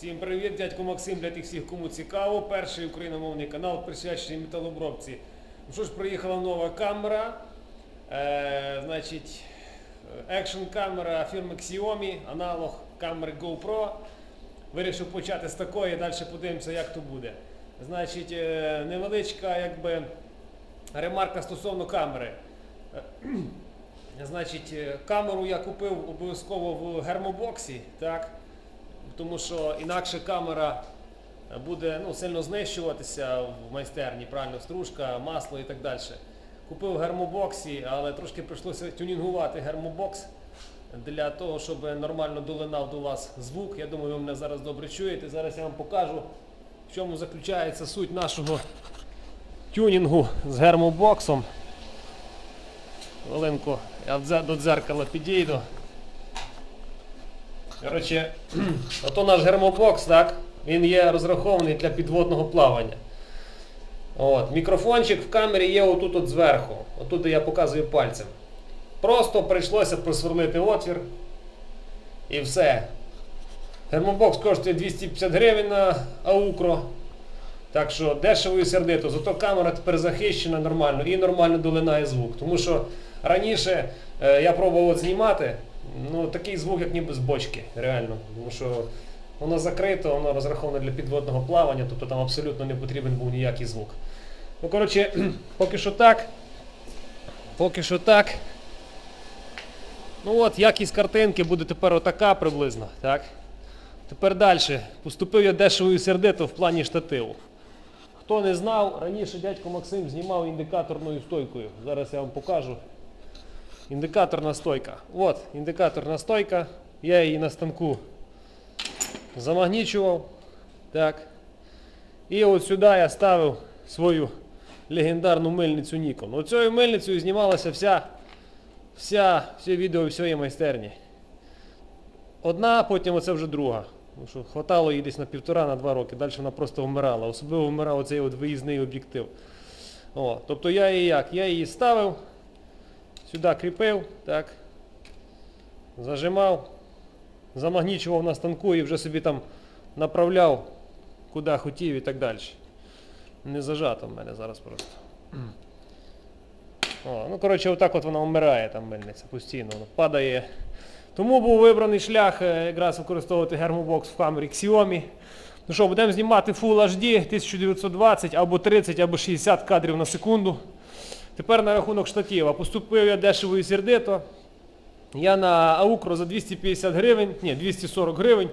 Всім привіт, дядько Максим, для тих всіх, кому цікаво. Перший україномовний канал присвячений металобробці. Ну що ж, приїхала нова камера. Е, значить, екшн камера фірми Xiaomi, аналог камери GoPro. Вирішив почати з такої, далі подивимося, як то буде. Значить, е, невеличка якби, ремарка стосовно камери. Е, Значить, е, камеру я купив обов'язково в гермобоксі, так? Тому що інакше камера буде ну, сильно знищуватися в майстерні, правильно, стружка, масло і так далі. Купив гермобоксі, але трошки прийшлося тюнінгувати гермобокс для того, щоб нормально долинав до вас звук. Я думаю, ви мене зараз добре чуєте. Зараз я вам покажу, в чому заключається суть нашого тюнінгу з гермобоксом. Хвилинку, я до дзеркала підійду. Коротше, ото наш гермобокс, так? Він є розрахований для підводного плавання. От, мікрофончик в камері є отут от зверху. Отут де я показую пальцем. Просто прийшлося просверлити отвір. І все. Гермобокс коштує 250 гривень на аукро. Так що дешево і сердито. Зато камера тепер захищена нормально і нормально долинає звук. Тому що раніше е, я пробував знімати, ну такий звук, як ніби з бочки, реально. Тому що воно закрито, воно розраховане для підводного плавання, тобто там абсолютно не потрібен був ніякий звук. Ну, коротше, поки що так. Поки що так. Ну от, якість картинки буде тепер отака приблизно. так? Тепер далі. Поступив я дешево і сердито в плані штативу. Хто не знав, раніше дядько Максим знімав індикаторною стойкою. Зараз я вам покажу. Індикаторна стойка. От, індикаторна стойка. Я її на станку замагнічував. Так. І от сюди я ставив свою легендарну мильницю Nikon. Оцією мильницею знімалася вся, вся, все відео всієї майстерні. Одна, потім оце вже друга. Тому що хватало її десь на півтора, на два роки, далі вона просто вмирала. Особливо вмирав оцей от виїзний об'єктив. Тобто я її як? Я її ставив, сюди кріпив, так, зажимав, замагнічував на станку і вже собі там направляв, куди хотів і так далі. Не зажато в мене зараз просто. О, ну, коротше, отак от вона вмирає там мельниця постійно, вона падає. Тому був вибраний шлях е, якраз використовувати гермобокс в камері Xiaomi. Ну що, будемо знімати Full HD 1920 або 30, або 60 кадрів на секунду. Тепер на рахунок штатива. Поступив я дешево і сердито. Я на Аукро за 250 гривень, ні, 240 гривень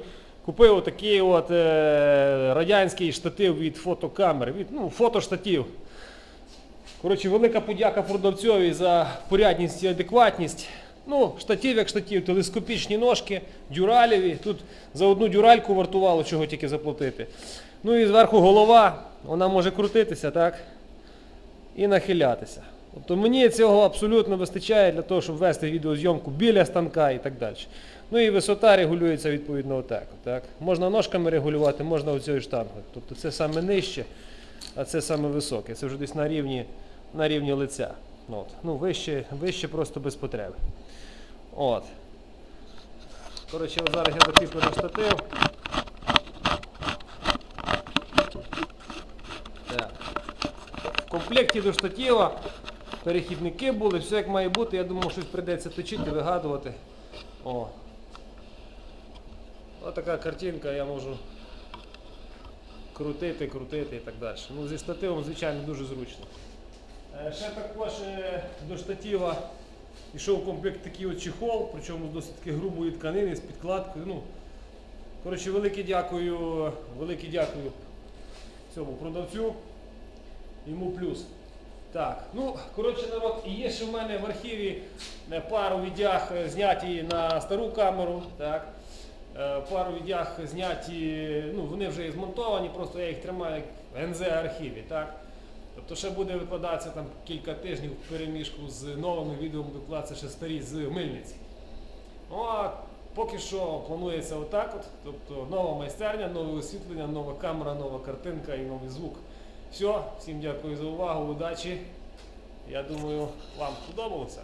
купив отакий от, е, радянський штатив від фотокамери, від, ну, фотоштатив. Коротше, велика подяка продавцьові за порядність і адекватність. Ну, штатив як штатив, телескопічні ножки, дюралєві. Тут за одну дюральку вартувало, чого тільки заплатити. Ну і зверху голова, вона може крутитися, так? І нахилятися. Тобто мені цього абсолютно вистачає для того, щоб вести відеозйомку біля станка і так далі. Ну і висота регулюється відповідно отак. так? Можна ножками регулювати, можна оцією штангою. Тобто це саме нижче, а це саме високе. Це вже десь на рівні, на рівні лиця. От. Ну, вище, вище просто без потреби. От. Коротше, зараз я закріплю на штатив. Так. В комплекті до штатива перехідники були, все як має бути. Я думав, щось прийдеться точити, вигадувати. О. Ось така картинка, я можу крутити, крутити і так далі. Ну, зі штативом, звичайно, дуже зручно. Е, Ще також е, до штатива йшов комплект такий от чехол, причому з досить таки грубої тканини з підкладкою. Ну, коротше, велике дякую, велике дякую цьому продавцю. Йому плюс. Так, ну, коротше, народ, і є ще в мене в архіві е, пару відяг е, зняті на стару камеру. Так. Е, Пару відяг зняті, ну, вони вже і змонтовані, просто я їх тримаю як в НЗ архіві. Так. Тобто ще буде викладатися там кілька тижнів в переміжку з новими відео, викладатися ще старі з мильниці. Ну а поки що планується отак. от. Тобто нова майстерня, нове освітлення, нова камера, нова картинка і новий звук. Все, всім дякую за увагу, удачі. Я думаю, вам сподобалося.